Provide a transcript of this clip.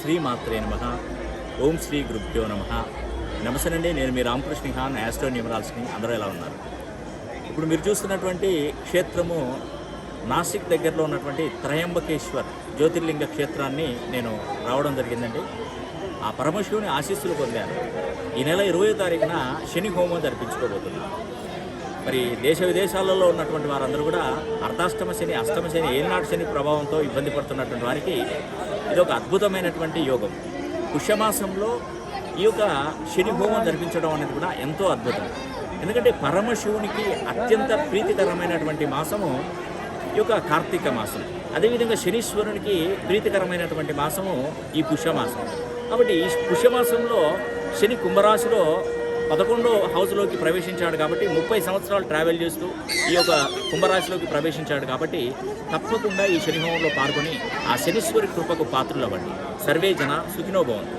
శ్రీమాత్రే నమ. ఓం శ్రీ గురుభ్యో నమ. నమస్తేనండి నేను మీ రామకృష్ణ హాన్ యాస్ట్రో న్యూమరాల్స్ని అందరూ ఎలా ఉన్నారు? ఇప్పుడు మీరు చూస్తున్నటువంటి క్షేత్రము నాసిక్ దగ్గరలో ఉన్నటువంటి త్రయంబకేశ్వర్ జ్యోతిర్లింగ క్షేత్రాన్ని నేను రావడం జరిగిందండి. ఆ పరమశివుని ఆశీస్సులు పొందాను. ఈ నెల ఇరవై తారీఖున శని హోమం జరిపించుకోబోతున్నాను. మరి దేశ విదేశాలలో ఉన్నటువంటి వారందరూ కూడా అర్ధాష్టమ శని అష్టమ శని ఏనాడు శని ప్రభావంతో ఇబ్బంది పడుతున్నటువంటి వారికి ఇది ఒక అద్భుతమైనటువంటి యోగం. పుష్యమాసంలో ఈ యొక్క శని హోమం జరిపించడం అనేది కూడా ఎంతో అద్భుతం. ఎందుకంటే పరమశివునికి అత్యంత ప్రీతికరమైనటువంటి మాసము ఈ యొక్క కార్తీక మాసం. అదేవిధంగా శనీశ్వరునికి ప్రీతికరమైనటువంటి మాసము ఈ పుష్యమాసం. కాబట్టి ఈ పుష్యమాసంలో శని కుంభరాశిలో పదకొండో హౌస్లోకి ప్రవేశించాడు కాబట్టి ముప్పై సంవత్సరాలు ట్రావెల్ చేస్తూ ఈ యొక్క కుంభరాశిలోకి ప్రవేశించాడు కాబట్టి తప్పకుండా ఈ శనిహోమంలో పాల్గొని ఆ శనీశ్వరి కృపకు పాత్రలు అవ్వండి సర్వే జన సుఖినోభవంతు